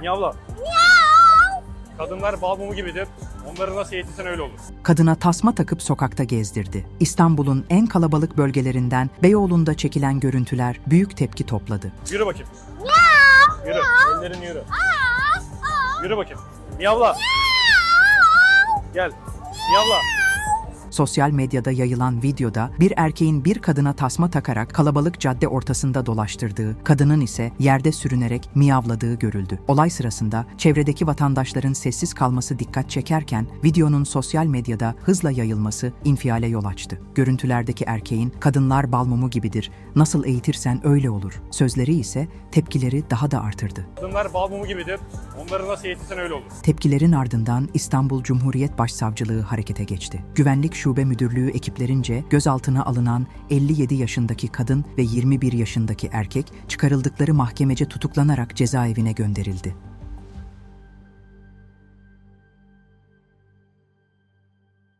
Miyavla. Kadınlar bal mumu gibidir. Onları nasıl eğitirsen öyle olur. Kadına tasma takıp sokakta gezdirdi. İstanbul'un en kalabalık bölgelerinden Beyoğlu'nda çekilen görüntüler büyük tepki topladı. Yürü bakayım. Yürü. Ellerin yürü. Yürü bakayım. Miyavla. Gel. Miyavla. Sosyal medyada yayılan videoda bir erkeğin bir kadına tasma takarak kalabalık cadde ortasında dolaştırdığı, kadının ise yerde sürünerek miyavladığı görüldü. Olay sırasında çevredeki vatandaşların sessiz kalması dikkat çekerken videonun sosyal medyada hızla yayılması infiale yol açtı. Görüntülerdeki erkeğin kadınlar bal mumu gibidir, nasıl eğitirsen öyle olur. Sözleri ise tepkileri daha da artırdı. Kadınlar bal mumu gibidir. Onları nasıl eğitirsen öyle olur. Tepkilerin ardından İstanbul Cumhuriyet Başsavcılığı harekete geçti. Güvenlik Şube Müdürlüğü ekiplerince gözaltına alınan 57 yaşındaki kadın ve 21 yaşındaki erkek çıkarıldıkları mahkemece tutuklanarak cezaevine gönderildi.